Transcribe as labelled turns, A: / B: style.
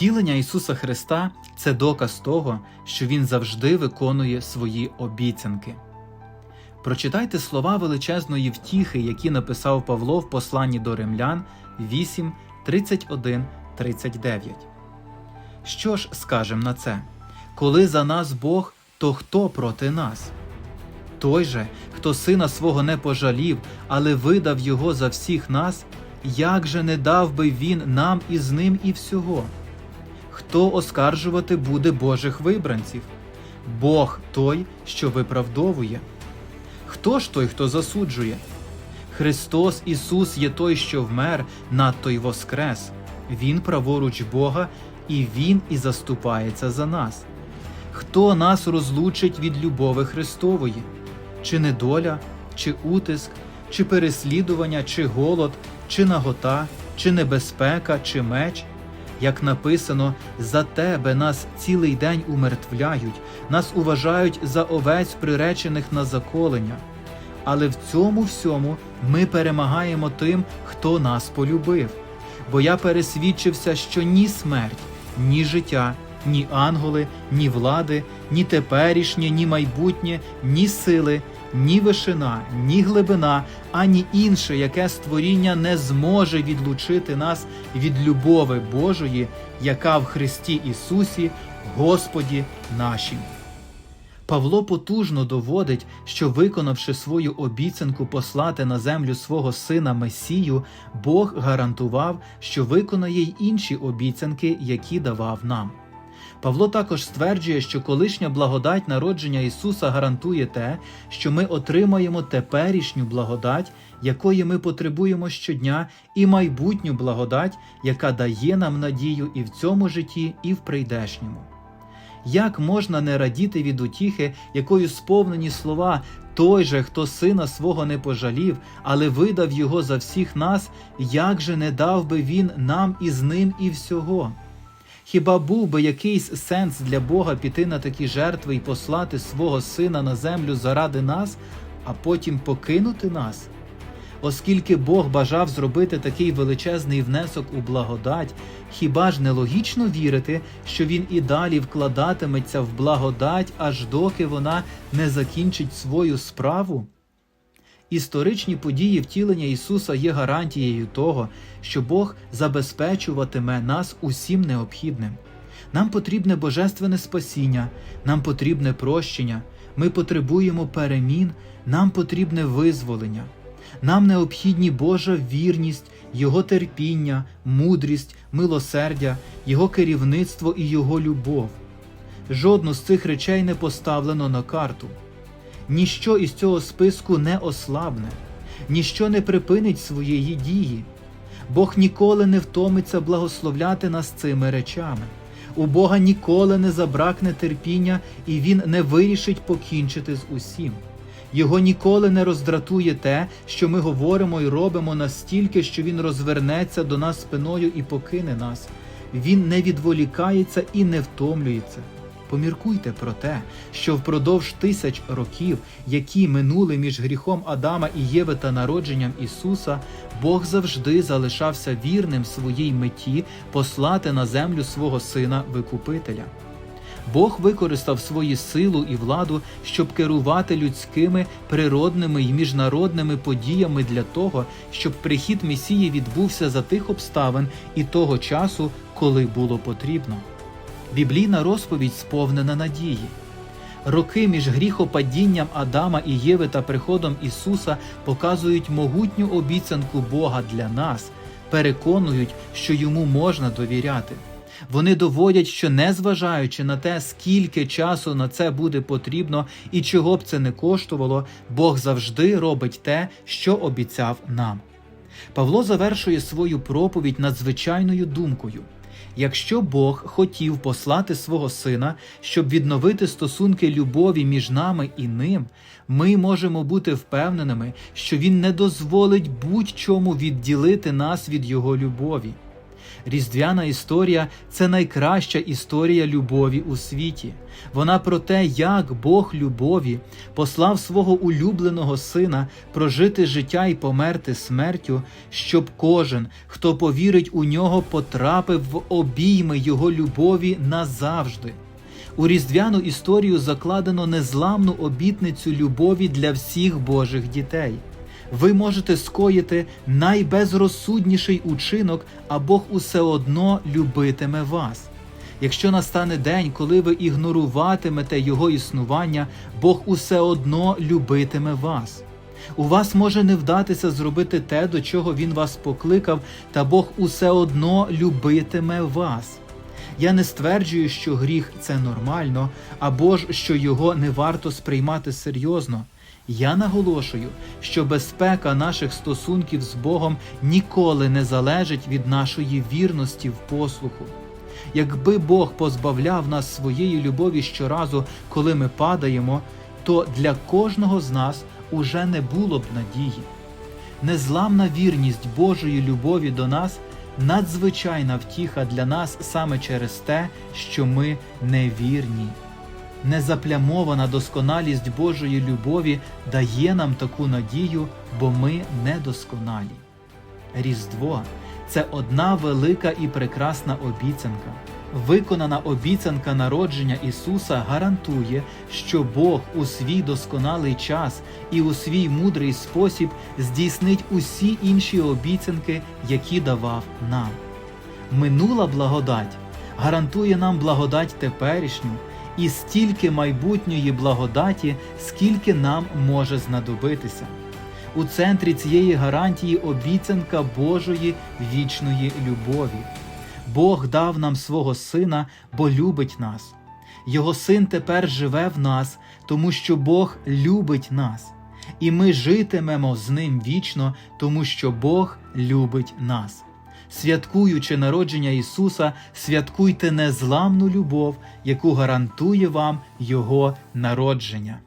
A: Втілення Ісуса Христа це доказ того, що Він завжди виконує свої обіцянки. Прочитайте слова величезної втіхи, які написав Павло в посланні до римлян 8, 31, 39. Що ж скажем на це? Коли за нас Бог, то хто проти нас? Той же, хто сина свого не пожалів, але видав його за всіх нас, як же не дав би він нам із ним і всього? Хто оскаржувати буде Божих вибранців? Бог той, що виправдовує. Хто ж той, хто засуджує? Христос Ісус є той, що вмер, надто й воскрес. Він праворуч Бога, і Він і заступається за нас. Хто нас розлучить від любови Христової? Чи недоля, чи утиск, чи переслідування, чи голод, чи нагота, чи небезпека, чи меч? Як написано, за тебе нас цілий день умертвляють, нас уважають за овець, приречених на заколення. Але в цьому всьому ми перемагаємо тим, хто нас полюбив. Бо я пересвідчився, що ні смерть, ні життя, ні ангели, ні влади, ні теперішнє, ні майбутнє, ні сили, ні вишина, ні глибина, ані інше, яке створіння не зможе відлучити нас від любови Божої, яка в Христі Ісусі, Господі нашім. Павло потужно доводить, що, виконавши свою обіцянку послати на землю свого сина Месію, Бог гарантував, що виконає й інші обіцянки, які давав нам. Павло також стверджує, що колишня благодать народження Ісуса гарантує те, що ми отримаємо теперішню благодать, якої ми потребуємо щодня, і майбутню благодать, яка дає нам надію і в цьому житті, і в прийдешньому. Як можна не радіти від утіхи, якою сповнені слова той же, хто сина свого не пожалів, але видав його за всіх нас, як же не дав би він нам із ним і всього? Хіба був би якийсь сенс для Бога піти на такі жертви і послати свого сина на землю заради нас, а потім покинути нас? Оскільки Бог бажав зробити такий величезний внесок у благодать, хіба ж не логічно вірити, що Він і далі вкладатиметься в благодать, аж доки вона не закінчить свою справу? Історичні події втілення Ісуса є гарантією того, що Бог забезпечуватиме нас усім необхідним. Нам потрібне божественне спасіння, нам потрібне прощення, ми потребуємо перемін, нам потрібне визволення. Нам необхідні Божа вірність, Його терпіння, мудрість, милосердя, Його керівництво і Його любов. Жодну з цих речей не поставлено на карту. Ніщо із цього списку не ослабне, ніщо не припинить своєї дії. Бог ніколи не втомиться благословляти нас цими речами. У Бога ніколи не забракне терпіння, і Він не вирішить покінчити з усім. Його ніколи не роздратує те, що ми говоримо і робимо настільки, що Він розвернеться до нас спиною і покине нас. Він не відволікається і не втомлюється. Поміркуйте про те, що впродовж тисяч років, які минули між гріхом Адама і Єви та народженням Ісуса, Бог завжди залишався вірним своїй меті послати на землю свого Сина Викупителя. Бог використав свою силу і владу, щоб керувати людськими природними і міжнародними подіями для того, щоб прихід Месії відбувся за тих обставин і того часу, коли було потрібно. Біблійна розповідь сповнена надії. Роки між гріхопадінням Адама і Єви та приходом Ісуса показують могутню обіцянку Бога для нас, переконують, що йому можна довіряти. Вони доводять, що незважаючи на те, скільки часу на це буде потрібно і чого б це не коштувало, Бог завжди робить те, що обіцяв нам. Павло завершує свою проповідь надзвичайною думкою. Якщо Бог хотів послати свого сина, щоб відновити стосунки любові між нами і ним, ми можемо бути впевненими, що Він не дозволить будь-чому відділити нас від Його любові. Різдвяна історія це найкраща історія любові у світі. Вона про те, як Бог любові послав свого улюбленого сина прожити життя і померти смертю, щоб кожен, хто повірить у нього, потрапив в обійми його любові назавжди. У різдвяну історію закладено незламну обітницю любові для всіх Божих дітей. Ви можете скоїти найбезрозсудніший учинок, а Бог усе одно любитиме вас. Якщо настане день, коли ви ігноруватимете Його існування, Бог усе одно любитиме вас. У вас може не вдатися зробити те, до чого Він вас покликав, та Бог усе одно любитиме вас. Я не стверджую, що гріх це нормально, або ж що його не варто сприймати серйозно. Я наголошую, що безпека наших стосунків з Богом ніколи не залежить від нашої вірності в послуху. Якби Бог позбавляв нас своєї любові щоразу, коли ми падаємо, то для кожного з нас уже не було б надії. Незламна вірність Божої любові до нас надзвичайна втіха для нас саме через те, що ми невірні. Незаплямована досконалість Божої любові дає нам таку надію, бо ми недосконалі. Різдво це одна велика і прекрасна обіцянка. Виконана обіцянка народження Ісуса гарантує, що Бог у свій досконалий час і у свій мудрий спосіб здійснить усі інші обіцянки, які давав нам. Минула благодать гарантує нам благодать теперішню і стільки майбутньої благодаті, скільки нам може знадобитися. У центрі цієї гарантії обіцянка Божої вічної любові. Бог дав нам свого Сина, бо любить нас. Його син тепер живе в нас, тому що Бог любить нас, і ми житимемо з ним вічно, тому що Бог любить нас. Святкуючи народження Ісуса, святкуйте незламну любов, яку гарантує вам Його народження.